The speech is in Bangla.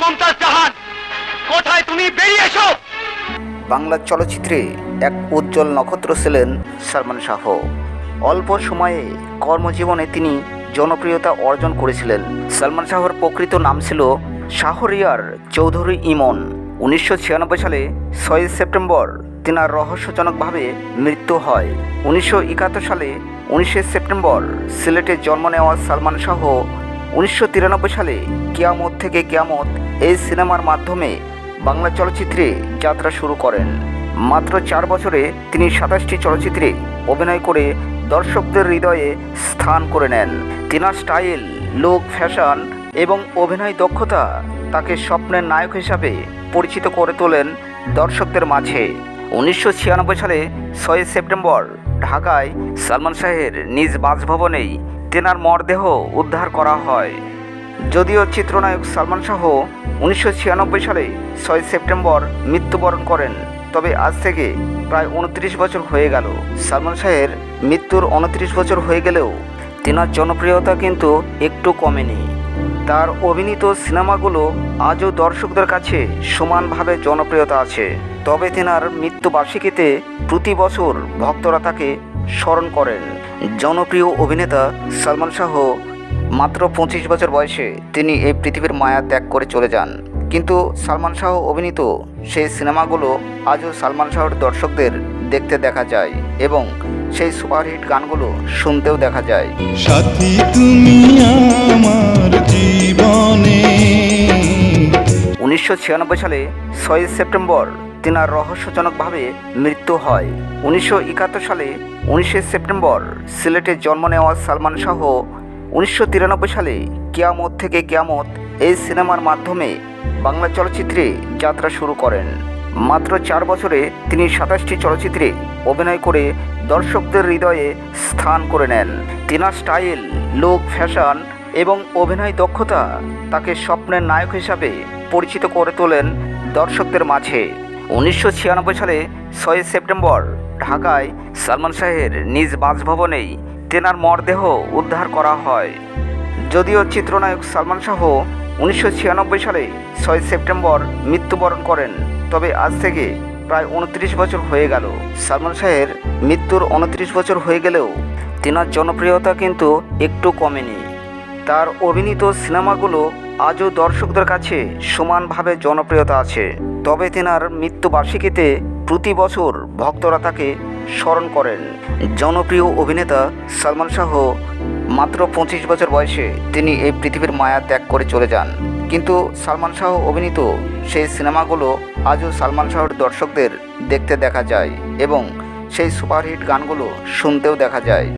মমতাজ জাহান। কোথায় তুমি? বেরিয়ে এসো! বাংলা চলচ্চিত্রে এক উজ্জ্বল নক্ষত্র ছিলেন সালমান শাহ। অল্প সময়ে কর্মজীবনে তিনি জনপ্রিয়তা অর্জন করেছিলেন। সালমান শাহর প্রকৃত নাম ছিল শাহরিয়ার চৌধুরী ইমন। উনিশশো ছিয়ানব্বই সালে ছয় সেপ্টেম্বর তিনার রহস্যজনকভাবে মৃত্যু হয়। উনিশশো একাত্তর সালে উনিশে সেপ্টেম্বর সিলেটে জন্ম নেওয়া সালমান শাহ উনিশশো তিরানব্বই সালে কেয়ামত থেকে কেয়ামত এই সিনেমার মাধ্যমে বাংলা চলচ্চিত্রে যাত্রা শুরু করেন। মাত্র চার বছরে তিনি সাতাশটি চলচ্চিত্রে অভিনয় করে দর্শকদের হৃদয়ে স্থান করে নেন। তিনার স্টাইল, লুক, ফ্যাশন এবং অভিনয় দক্ষতা তাকে স্বপ্নের নায়ক হিসাবে পরিচিত করে তোলেন দর্শকদের মাঝে। উনিশশো ছিয়ানব্বই সালে ছয় সেপ্টেম্বর ঢাকায় সালমান শাহের নিজ বাসভবনেই তেনার মরদেহ উদ্ধার করা হয়। যদিও চিত্রনায়ক সালমান শাহ উনিশশো ছিয়ানব্বই সালে ছয় সেপ্টেম্বর মৃত্যুবরণ করেন, তবে আজ থেকে প্রায় উনত্রিশ বছর হয়ে গেল। সালমান শাহের মৃত্যুর উনত্রিশ বছর হয়ে গেলেও তেনার জনপ্রিয়তা কিন্তু একটু কমেনি। তার অভিনীত সিনেমাগুলো আজও দর্শকদের কাছে সমানভাবে জনপ্রিয়তা আছে। তবে তেনার মৃত্যুবার্ষিকীতে প্রতি বছর ভক্তরা তাকে স্মরণ করেন। জনপ্রিয় অভিনেতা সালমান শাহ মাত্র পঁচিশ বছর বয়সে তিনি এই পৃথিবীর মায়া ত্যাগ করে চলে যান। কিন্তু সালমান শাহ অভিনীত সেই সিনেমাগুলো আজও সালমান শাহর দর্শকদের দেখতে দেখা যায় এবং সেই সুপারহিট গানগুলো শুনতেও দেখা যায়। সাথী তুমি আমার জীবনে উনিশশো ছিয়ানব্বই সালে ছয় সেপ্টেম্বর তিনার রহস্যজনকভাবে মৃত্যু হয়। উনিশশো একাত্তর সালে উনিশে সেপ্টেম্বর সিলেটে জন্ম নেওয়া সালমান শাহ উনিশশো সালে কিয়ামত থেকে কিয়ামত এই সিনেমার মাধ্যমে বাংলা চলচ্চিত্রে যাত্রা শুরু করেন। মাত্র চার বছরে তিনি সাতাশটি চলচ্চিত্রে অভিনয় করে দর্শকদের হৃদয়ে স্থান করে নেন। তিনার স্টাইল, লুক, ফ্যাশন এবং অভিনয় দক্ষতা তাকে স্বপ্নের নায়ক হিসাবে পরিচিত করে তোলেন দর্শকদের মাঝে। উনিশশো ছিয়ানব্বই সালে ছয় সেপ্টেম্বর ঢাকায় সালমান শাহের নিজ বাসভবনেই তেনার মরদেহ উদ্ধার করা হয়। যদিও চিত্রনায়ক সালমান শাহ উনিশশো ছিয়ানব্বই সালে ছয় সেপ্টেম্বর মৃত্যুবরণ করেন, তবে আজ থেকে প্রায় উনত্রিশ বছর হয়ে গেল। সালমান শাহের মৃত্যুর উনত্রিশ বছর হয়ে গেলেও তেনার জনপ্রিয়তা কিন্তু একটু কমেনি। তার অভিনীত সিনেমাগুলো আজও দর্শকদের কাছে সমানভাবে জনপ্রিয়তা আছে। তবে তেনার মৃত্যুবার্ষিকীতে প্রতি বছর ভক্তরা তাকে স্মরণ করেন। জনপ্রিয় অভিনেতা সালমান শাহ মাত্র পঁচিশ বছর বয়সে তিনি এই পৃথিবীর মায়া ত্যাগ করে চলে যান। কিন্তু সালমান শাহ অভিনীত সেই সিনেমাগুলো আজও সালমান শাহর দর্শকদের দেখতে দেখা যায় এবং সেই সুপারহিট গানগুলো শুনতেও দেখা যায়।